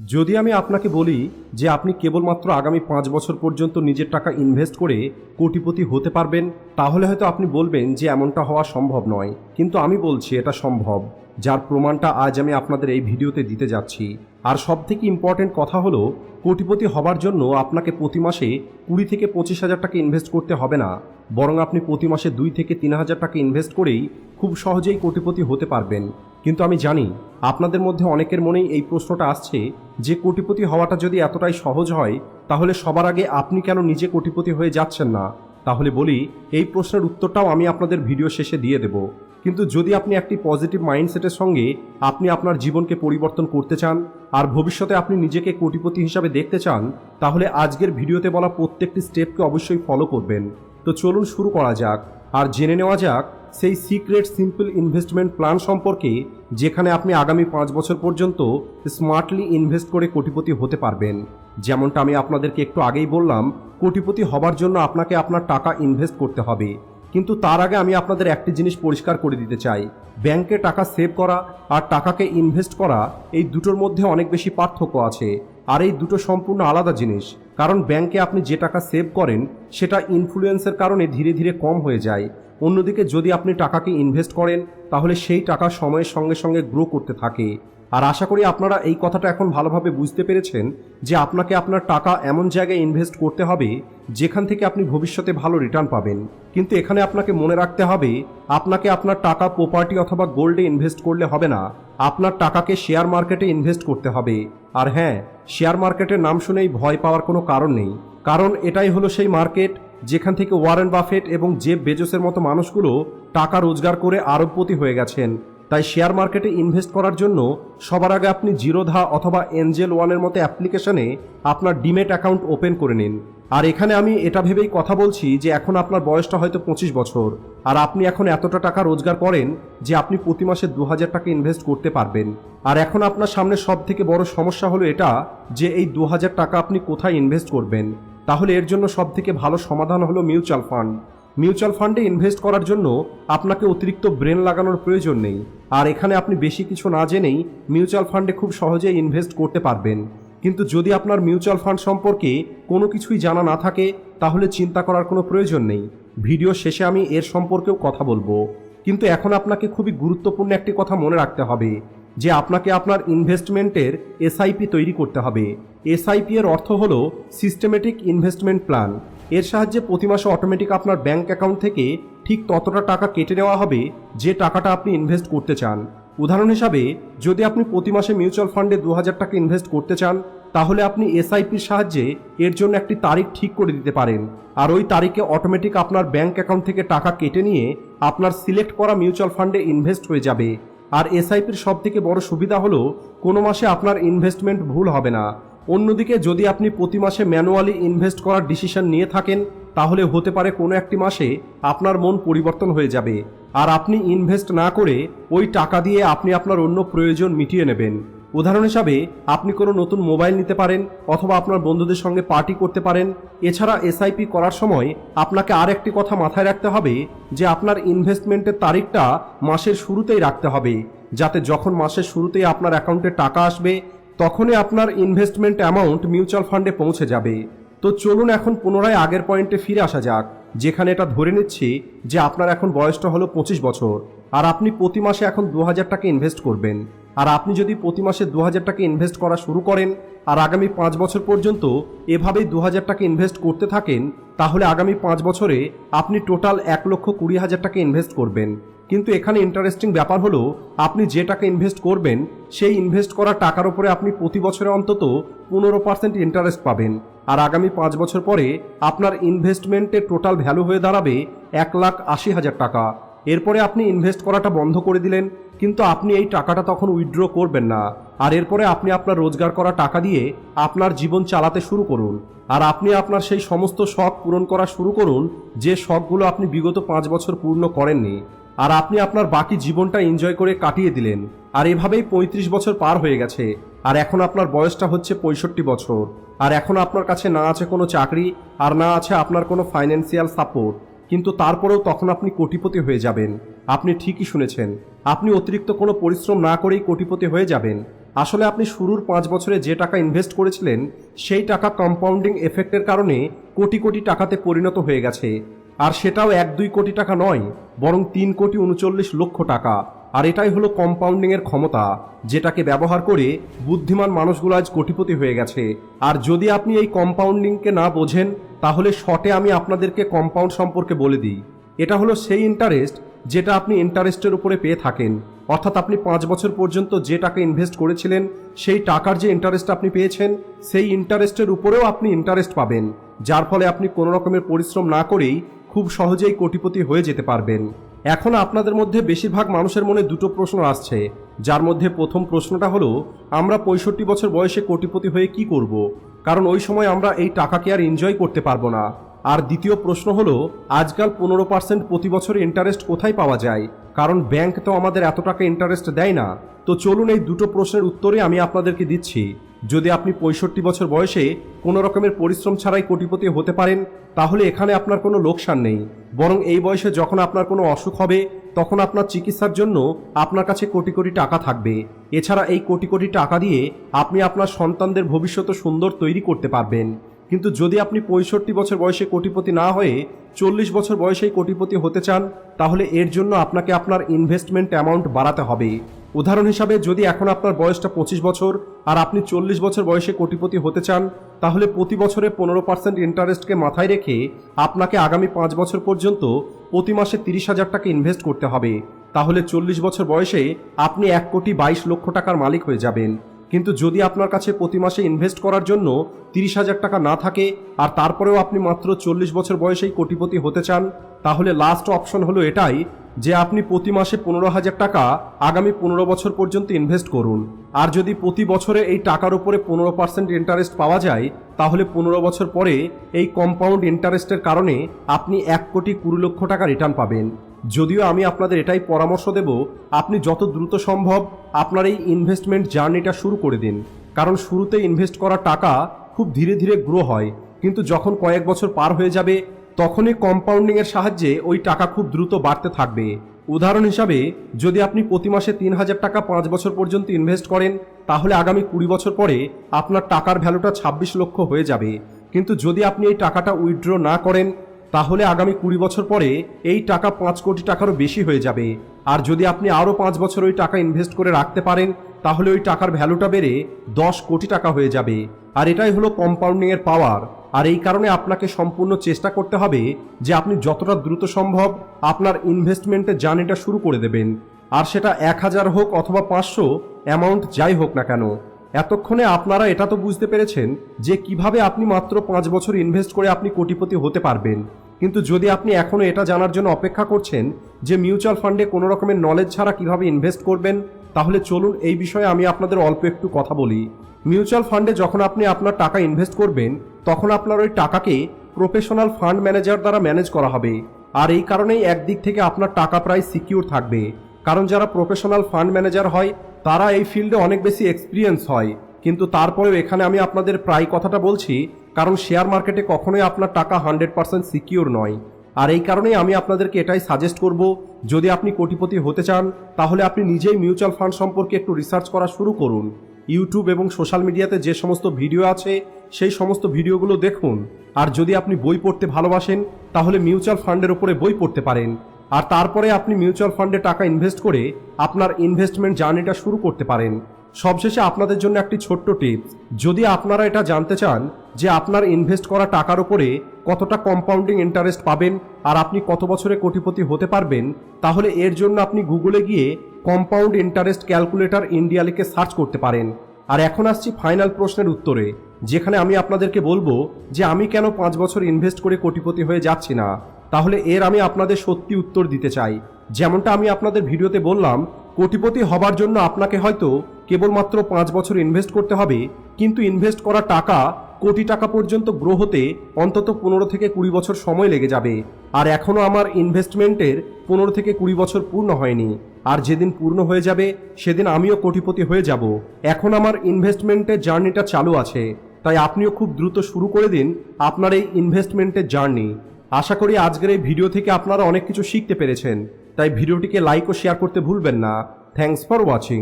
যদি আমি আপনাকে বলি যে আপনি কেবলমাত্র আগামী পাঁচ বছর পর্যন্ত নিজের টাকা ইনভেস্ট করে কোটিপতি হতে পারবেন, তাহলে হয়তো আপনি বলবেন যে এমনটা হওয়া সম্ভব নয়। কিন্তু আমি বলছি এটা সম্ভব, যার প্রমাণটা আজ আমি আপনাদের এই ভিডিওতে দিতে যাচ্ছি। আর সব থেকে ইম্পর্টেন্ট কথা হলো, কোটিপতি হবার জন্য আপনাকে প্রতি মাসে কুড়ি থেকে পঁচিশ হাজার টাকা ইনভেস্ট করতে হবে না। বরং আপনি প্রতি মাসে দুই থেকে তিন হাজার টাকা ইনভেস্ট করেই খুব সহজেই কোটিপতি হতে পারবেন। কিন্তু আমি জানি আপনাদের মধ্যে অনেকের মনেই এই প্রশ্নটা আসছে যে কোটিপতি হওয়াটা যদি এতটাই সহজ হয়, তাহলে সবার আগে আপনি কেন নিজে কোটিপতি হয়ে যাচ্ছেন না? তাহলে বলি, এই প্রশ্নের উত্তরটাও আমি আপনাদের ভিডিও শেষে দিয়ে দেব। কিন্তু যদি আপনি একটি পজিটিভ মাইন্ডসেটের সঙ্গে আপনি আপনার জীবনকে পরিবর্তন করতে চান, আর ভবিষ্যতে আপনি নিজেকে কোটিপতি হিসাবে দেখতে চান, তাহলে আজকের ভিডিওতে বলা প্রত্যেকটি স্টেপকে অবশ্যই ফলো করবেন। তো চলুন শুরু করা যাক, আর জেনে নেওয়া যাক সেই সিক্রেট সিম্পল ইনভেস্টমেন্ট প্ল্যান সম্পর্কে যেখানে আপনি আগামী পাঁচ বছর পর্যন্ত স্মার্টলি ইনভেস্ট করে কোটিপতি হতে পারবেন। যেমনটা আমি আপনাদেরকে একটু আগেই বললাম, কোটিপতি হবার জন্য আপনাকে আপনার টাকা ইনভেস্ট করতে হবে। কিন্তু তার আগে আমি আপনাদের একটি জিনিস পরিষ্কার করে দিতে চাই। ব্যাংকে টাকা সেভ করা আর টাকাকে ইনভেস্ট করা এই দুটোর মধ্যে অনেক বেশি পার্থক্য আছে। আর এই দুটো সম্পূর্ণ আলাদা জিনিস, কারণ ব্যাংকে আপনি যে টাকা সেভ করেন, সেটা ইনফ্লুয়েন্সের কারণে ধীরে ধীরে কম হয়ে যায়। অন্যদিকে যদি আপনি টাকাকে ইনভেস্ট করেন, তাহলে সেই টাকা সময়ের সঙ্গে সঙ্গে গ্রো করতে থাকে। আর আশা করি আপনারা এই কথাটা এখন ভালোভাবে বুঝতে পেরেছেন যে আপনাকে আপনার টাকা এমন জায়গায় ইনভেস্ট করতে হবে, যেখান থেকে আপনি ভবিষ্যতে ভালো রিটার্ন পাবেন। কিন্তু এখানে আপনাকে মনে রাখতে হবে, আপনাকে আপনার টাকা প্রপার্টি অথবা গোল্ডে ইনভেস্ট করলে হবে না। আপনার টাকাকে শেয়ার মার্কেটে ইনভেস্ট করতে হবে। আর হ্যাঁ শেয়ার মার্কেটের নাম শুনেই ভয় পাওয়ার কোনো কারণ নেই। কারণ এটাই হলো সেই মার্কেট যেখান থেকে ওয়ারেন বাফেট এবং জেব বেজোসের মতো মানুষগুলো টাকা রোজগার করে আরবপতি হয়ে গেছেন। তাই শেয়ার মার্কেটে ইনভেস্ট করার জন্য সবার আগে আপনি জিরোধা অথবা এঞ্জেল ওয়ানের মতো অ্যাপ্লিকেশনে আপনার ডিমেট অ্যাকাউন্ট ওপেন করে নিন। আর এখানে আমি এটা ভেবেই কথা বলছি যে এখন আপনার বয়সটা হয়তো পঁচিশ বছর। আর আপনি এখন এতটা টাকা রোজগার করেন যে আপনি প্রতি মাসে দু হাজার টাকা ইনভেস্ট করতে পারবেন। আর এখন আপনার সামনে সব থেকে বড় সমস্যা হলো এটা যে এই দু হাজার টাকা আপনি কোথায় ইনভেস্ট করবেন? তাহলে এর জন্য সব থেকে ভালো সমাধান হলো মিউচুয়াল ফান্ড। মিউচুয়াল ফান্ডে ইনভেস্ট করার জন্য আপনাকে অতিরিক্ত ব্রেন লাগানোর প্রয়োজন নেই। আর এখানে আপনি বেশি কিছু না জেনেই মিউচুয়াল ফান্ডে খুব সহজে ইনভেস্ট করতে পারবেন। কিন্তু যদি আপনার মিউচুয়াল ফান্ড সম্পর্কে কোনো কিছুই জানা না থাকে, তাহলে চিন্তা করার কোনো প্রয়োজন নেই। ভিডিও শেষে আমি এর সম্পর্কেও কথা বলব। কিন্তু এখন আপনাকে খুবই গুরুত্বপূর্ণ একটি কথা মনে রাখতে হবে। যে আপনাকে আপনার ইনভেস্টমেন্টের এসআইপি তৈরি করতে হবে। এসআইপি এর অর্থ হল সিস্টেমেটিক ইনভেস্টমেন্ট প্ল্যান এর সাহায্যে প্রতি মাসে অটোমেটিক আপনার ব্যাংক অ্যাকাউন্ট থেকে ঠিক ততটা টাকা কেটে নেওয়া হবে যে টাকাটা আপনি ইনভেস্ট করতে চান। উদাহরণ হিসাবে, যদি আপনি প্রতি মাসে মিউচুয়াল ফান্ডে দু হাজার টাকা ইনভেস্ট করতে চান, তাহলে আপনি এসআইপির সাহায্যে এর জন্য একটি তারিখ ঠিক করে দিতে পারেন। আর ওই তারিখে অটোমেটিক আপনার ব্যাংক অ্যাকাউন্ট থেকে টাকা কেটে নিয়ে আপনার সিলেক্ট করা মিউচুয়াল ফান্ডে ইনভেস্ট হয়ে যাবে। আর এসআইপির সব থেকে বড় সুবিধা হলো, কোনো মাসে আপনার ইনভেস্টমেন্ট ভুল হবে না। অন্যদিকে, যদি আপনি প্রতি মাসে ম্যানুয়ালি ইনভেস্ট করার ডিসিশন নিয়ে থাকেন, তাহলে হতে পারে কোনো একটি মাসে আপনার মন পরিবর্তন হয়ে যাবে। আর আপনি ইনভেস্ট না করে ওই টাকা দিয়ে আপনি আপনার অন্য প্রয়োজন মিটিয়ে নেবেন। উদাহরণ হিসাবে, আপনি কোনো নতুন মোবাইল নিতে পারেন অথবা আপনার বন্ধুদের সঙ্গে পার্টি করতে পারেন। এছাড়া এসআইপি করার সময় আপনাকে আর একটি কথা মাথায় রাখতে হবে, যে আপনার ইনভেস্টমেন্টের তারিখটা মাসের শুরুতেই রাখতে হবে, যাতে যখন মাসের শুরুতেই আপনার অ্যাকাউন্টে টাকা আসবে, তখনই আপনার ইনভেস্টমেন্ট অ্যামাউন্ট মিউচুয়াল ফান্ডে পৌঁছে যাবে। তো চলুন এখন পুনরায় আগের পয়েন্টে ফিরে আসা যাক, যেখানে এটা ধরে নিচ্ছি যে আপনার এখন বয়সটা হলো পঁচিশ বছর, আর আপনি প্রতি মাসে এখন দু হাজার টাকা ইনভেস্ট করবেন। আর আপনি যদি প্রতি মাসে দু হাজার টাকা ইনভেস্ট করা শুরু করেন, আর আগামী পাঁচ বছর পর্যন্ত এভাবেই দু হাজার টাকা ইনভেস্ট করতে থাকেন, তাহলে আগামী পাঁচ বছরে আপনি টোটাল এক লক্ষ কুড়ি হাজার টাকা ইনভেস্ট করবেন। কিন্তু এখানে ইন্টারেস্টিং ব্যাপার হলো, আপনি যে টাকা ইনভেস্ট করবেন, সেই ইনভেস্ট করা টাকার উপরে আপনি প্রতি বছরে অন্তত পনেরো পার্সেন্ট ইন্টারেস্ট পাবেন। আর আগামী পাঁচ বছর পরে আপনার ইনভেস্টমেন্টের টোটাল ভ্যালু হয়ে দাঁড়াবে এক লাখ আশি হাজার টাকা। এরপরে আপনি ইনভেস্ট করাটা বন্ধ করে দিলেন, কিন্তু আপনি এই টাকাটা তখন উইথড্র করবেন না। আর এরপরে আপনি আপনার রোজগার করা টাকা দিয়ে আপনার জীবন চালাতে শুরু করুন। আর আপনি আপনার সেই সমস্ত শখ পূরণ করা শুরু করুন, যে শখগুলো আপনি বিগত পাঁচ বছর পূর্ণ করেননি। আর আপনি আপনার বাকি জীবনটা এনজয় করে কাটিয়ে দিলেন। আর এভাবেই পঁয়ত্রিশ বছর পার হয়ে গেছে। আর এখন আপনার বয়সটা হচ্ছে পঁয়ষট্টি বছর। আর এখন আপনার কাছে না আছে কোনো চাকরি, আর না আছে আপনার কোনো ফাইন্যান্সিয়াল সাপোর্ট কিন্তু তারপরেও তখন আপনি কোটিপতি হয়ে যাবেন। আপনি ঠিকই শুনেছেন। আপনি অতিরিক্ত কোনো পরিশ্রম না করেই কোটিপতি হয়ে যাবেন। আসলে আপনি শুরুর পাঁচ বছরে যে টাকা ইনভেস্ট করেছিলেন, সেই টাকা কম্পাউন্ডিং এফেক্টের কারণে কোটি কোটি টাকাতে পরিণত হয়ে গেছে। আর সেটাও এক দুই কোটি টাকা নয়, বরং তিন কোটি উনচল্লিশ লক্ষ টাকা। আর এটাই হলো কম্পাউন্ডিং এর ক্ষমতা, যেটাকে ব্যবহার করে বুদ্ধিমান মানুষগুলো আজ কোটিপতি হয়ে গেছে। আর যদি আপনি এই কম্পাউন্ডিংকে না বোঝেন, তাহলে শর্টে আমি আপনাদেরকে কম্পাউন্ড সম্পর্কে বলে দিই। এটা হলো সেই ইন্টারেস্ট যেটা আপনি ইন্টারেস্টের উপরে পেয়ে থাকেন। অর্থাৎ আপনি পাঁচ বছর পর্যন্ত যে টাকা ইনভেস্ট করেছিলেন, সেই টাকার যে ইন্টারেস্ট আপনি পেয়েছেন, সেই ইন্টারেস্টের উপরেও আপনি ইন্টারেস্ট পাবেন। যার ফলে আপনি কোনো রকমের পরিশ্রম না করেই খুব সহজেই কোটিপতি হয়ে যেতে পারবেন। এখন আপনাদের মধ্যে বেশিরভাগ মানুষের মনে দুটো প্রশ্ন আসছে। যার মধ্যে প্রথম প্রশ্নটা হলো, আমরা পঁয়ষট্টি বছর বয়সে কোটিপতি হয়ে কি করব। কারণ ওই সময় আমরা এই টাকাকে আর এনজয় করতে পারব না। আর দ্বিতীয় প্রশ্ন হলো, আজকাল পনেরো পার্সেন্ট প্রতি বছর ইন্টারেস্ট কোথায় পাওয়া যায়? কারণ ব্যাংক তো আমাদের এত টাকা ইন্টারেস্ট দেয় না। তো চলুন এই দুটো প্রশ্নের উত্তরে আমি আপনাদেরকে দিচ্ছি। যদি আপনি পঁয়ষট্টি বছর বয়সে কোনো রকমের পরিশ্রম ছাড়াই কোটিপতি হতে পারেন, তাহলে এখানে আপনার কোনো লোকসান নেই। বরং এই বয়সে যখন আপনার কোনো অসুখ হবে, তখন আপনার চিকিৎসার জন্য আপনার কাছে কোটি কোটি টাকা থাকবে। এছাড়া এই কোটি কোটি টাকা দিয়ে আপনি আপনার সন্তানদের ভবিষ্যৎ সুন্দর তৈরি করতে পারবেন। কিন্তু যদি আপনি পঁয়ষট্টি বছর বয়সে কোটিপতি না হয়ে চল্লিশ বছর বয়সেই কোটিপতি হতে চান, তাহলে এর জন্য আপনাকে আপনার ইনভেস্টমেন্ট অ্যামাউন্ট বাড়াতে হবে। উদাহরণ হিসাবে, যদি এখন আপনার বয়সটা পঁচিশ বছর আর আপনি চল্লিশ বছর বয়সে কোটিপতি হতে চান, তাহলে প্রতি বছরে পনেরো পার্সেন্ট ইন্টারেস্টকে মাথায় রেখে আপনাকে আগামী পাঁচ বছর পর্যন্ত প্রতি মাসে তিরিশ হাজার টাকা ইনভেস্ট করতে হবে। তাহলে চল্লিশ বছর বয়সে আপনি এক কোটি বাইশ লক্ষ টাকার মালিক হয়ে যাবেন। কিন্তু যদি আপনার কাছে প্রতি মাসে ইনভেস্ট করার জন্য তিরিশ হাজার টাকা না থাকে আর তারপরেও আপনি মাত্র চল্লিশ বছর বয়সেই কোটিপতি হতে চান, তাহলে লাস্ট অপশন হলো এটাই যে আপনি প্রতি মাসে পনেরো হাজার টাকা আগামী পনেরো বছর পর্যন্ত ইনভেস্ট করুন। আর যদি প্রতি বছরে এই টাকার উপরে পনেরো পার্সেন্ট ইন্টারেস্ট পাওয়া যায়, তাহলে পনেরো বছর পরে এই কম্পাউন্ড ইন্টারেস্টের কারণে আপনি এক কোটি কুড়ি লক্ষ টাকা রিটার্ন পাবেন। যদিও আমি আপনাদের এটাই পরামর্শ দেব, আপনি যত দ্রুত সম্ভব আপনার এই ইনভেস্টমেন্ট জার্নিটা শুরু করে দিন। কারণ শুরুতে ইনভেস্ট করা টাকা খুব ধীরে ধীরে গ্রো হয়, কিন্তু যখন কয়েক বছর পার হয়ে যাবে তখনই কম্পাউন্ডিংয়ের সাহায্যে ওই টাকা খুব দ্রুত বাড়তে থাকবে। উদাহরণ হিসাবে, যদি আপনি প্রতি মাসে তিন হাজার টাকা পাঁচ বছর পর্যন্ত ইনভেস্ট করেন, তাহলে আগামী কুড়ি বছর পরে আপনার টাকার ভ্যালুটা ছাব্বিশ লক্ষ হয়ে যাবে। কিন্তু যদি আপনি এই টাকাটা উইথড্র না করেন, তাহলে আগামী কুড়ি বছর পরে এই টাকা পাঁচ কোটি টাকারও বেশি হয়ে যাবে। আর যদি আপনি আরও পাঁচ বছর ওই টাকা ইনভেস্ট করে রাখতে পারেন, তাহলে ওই টাকার ভ্যালুটা বেড়ে দশ কোটি টাকা হয়ে যাবে। আর এটাই হলো কম্পাউন্ডিংয়ের পাওয়ার আর এই কারণে আপনাকে সম্পূর্ণ চেষ্টা করতে হবে যে আপনি যতটা দ্রুত সম্ভব আপনার ইনভেস্টমেন্টের জার্নিটা শুরু করে দেবেন। আর সেটা এক হাজার হোক অথবা পাঁচশো অ্যামাউন্ট যাই হোক না কেন, এতক্ষণে আপনারা এটা তো বুঝতে পেরেছেন যে কীভাবে আপনি মাত্র পাঁচ বছর ইনভেস্ট করে আপনি কোটিপতি হতে পারবেন। কিন্তু যদি আপনি এখনও এটা জানার জন্য অপেক্ষা করছেন যে মিউচুয়াল ফান্ডে কোনো রকমের নলেজ ছাড়া কীভাবে ইনভেস্ট করবেন, তাহলে চলুন এই বিষয়ে আমি আপনাদের অল্প একটু কথা বলি। মিউচুয়াল ফান্ডে যখন আপনি আপনার টাকা ইনভেস্ট করবেন, তখন আপনার ওই টাকাকে প্রফেশনাল ফান্ড ম্যানেজার দ্বারা ম্যানেজ করা হবে। আর এই কারণেই একদিক থেকে আপনার টাকা প্রায় সিকিউর থাকবে। কারণ যারা প্রফেশনাল ফান্ড ম্যানেজার হয়, তারা এই ফিল্ডে অনেক বেশি এক্সপিরিয়েন্স হয়। কিন্তু তারপরেও এখানে আমি আপনাদের প্রায় কথাটা বলছি, কারণ শেয়ার মার্কেটে কখনোই আপনার টাকা হান্ড্রেড পার্সেন্ট সিকিউর নয়। আর এই কারণেই আমি আপনাদেরকে এটাই সাজেস্ট করব, যদি আপনি কোটিপতি হতে চান, তাহলে আপনি নিজেই মিউচুয়াল ফান্ড সম্পর্কে একটু রিসার্চ করা শুরু করুন। ইউটিউব এবং সোশ্যাল মিডিয়াতে যে সমস্ত ভিডিও আছে, সেই সমস্ত ভিডিওগুলো দেখুন। আর যদি আপনি বই পড়তে ভালোবাসেন, তাহলে মিউচুয়াল ফান্ডের উপরে বই পড়তে পারেন। আর তারপরে আপনি মিউচুয়াল ফান্ডে টাকা ইনভেস্ট করে আপনার ইনভেস্টমেন্ট জার্নিটা শুরু করতে পারেন। সবশেষে আপনাদের জন্য একটি ছোট্ট টিপস যদি আপনারা এটা জানতে চান যে আপনার ইনভেস্ট করা টাকার উপরে কতটা কম্পাউন্ডিং ইন্টারেস্ট পাবেন আর আপনি কত বছরে কোটিপতি হতে পারবেন, তাহলে এর জন্য আপনি গুগলে গিয়ে কম্পাউন্ড ইন্টারেস্ট ক্যালকুলেটর ইন্ডিয়া লিখে সার্চ করতে পারেন। আর এখন আসছি ফাইনাল প্রশ্নের উত্তরে, যেখানে আমি আপনাদেরকে বলব যে আমি কেন পাঁচ বছর ইনভেস্ট করে কোটিপতি হয়ে যাচ্ছি না। তাহলে এর আমি আপনাদের সত্যি উত্তর দিতে চাই। যেমনটা আমি আপনাদের ভিডিওতে বললাম কোটিপতি হবার জন্য আপনাকে হয়তো কেবলমাত্র পাঁচ বছর ইনভেস্ট করতে হবে, কিন্তু ইনভেস্ট করা টাকা কোটি টাকা পর্যন্ত গ্রো হতে অন্তত পনেরো থেকে কুড়ি বছর সময় লেগে যাবে। আর এখনও আমার ইনভেস্টমেন্টের পনেরো থেকে কুড়ি বছর পূর্ণ হয়নি। আর যেদিন পূর্ণ হয়ে যাবে, সেদিন আমিও কোটিপতি হয়ে যাব। এখন আমার ইনভেস্টমেন্টের জার্নিটা চালু আছে। তাই আপনিও খুব দ্রুত শুরু করে দিন আপনার এই ইনভেস্টমেন্টের জার্নি আশা করি আজকের এই ভিডিও থেকে আপনারা অনেক কিছু শিখতে পেরেছেন। তাই ভিডিওটিকে লাইক ও শেয়ার করতে ভুলবেন না। Thanks for watching